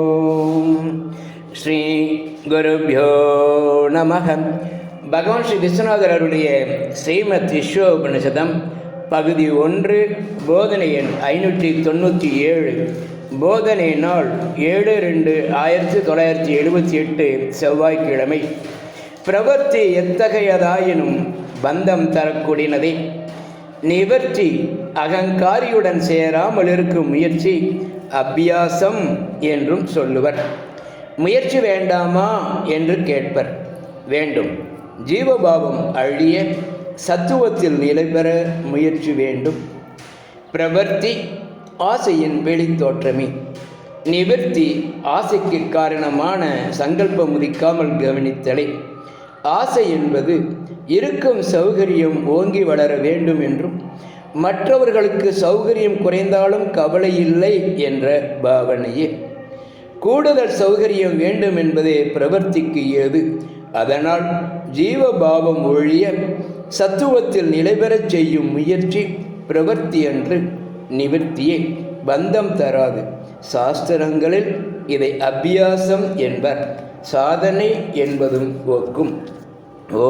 ஓம் ஸ்ரீ குருபியோ நமக பகவான் ஸ்ரீ விஸ்வநாதர் அருடைய ஸ்ரீமத் விஸ்வோபனிஷதம் பகுதி ஒன்று போதனை எண் ஐநூற்றி தொண்ணூற்றி ஏழு போதனை நாள் ஏழு ரெண்டு ஆயிரத்தி தொள்ளாயிரத்தி எழுபத்தி எட்டு செவ்வாய்க்கிழமை பிரவர்த்தி எத்தகையதாயினும் பந்தம் தரக்கூடியனதே நிவர்த்தி அகங்காரியுடன் சேராமல் இருக்கும் முயற்சி அபியாசம் என்றும் சொல்லுவர். முயற்சி வேண்டாமா என்று கேட்பர். வேண்டும். ஜீவபாவம் அழிய சத்துவத்தில் நிலை பெற முயற்சி வேண்டும். பிரவர்த்தி ஆசையின் வெளித்தோற்றமே. நிவர்த்தி ஆசைக்கு காரணமான சங்கல்பம் உதிக்காமல் கவனித்தலை. ஆசை என்பது இருக்கும் சௌகரியம் ஓங்கி வளர வேண்டும் என்றும் மற்றவர்களுக்கு சௌகரியம் குறைந்தாலும் கவலை இல்லை என்ற பாவனையே. கூடுதல் சௌகரியம் வேண்டும் என்பதே பிரவர்த்திக்கு ஏது. அதனால் ஜீவபாவம் ஒழிய சத்துவத்தில் நிலைபெறச் செய்யும் முயற்சி பிரவர்த்தி என்று நிவர்த்தியே. பந்தம் தராது. சாஸ்திரங்களில் இதை அபியாசம் என்பர். சாதனை என்பதும் ஒக்கும் ஓ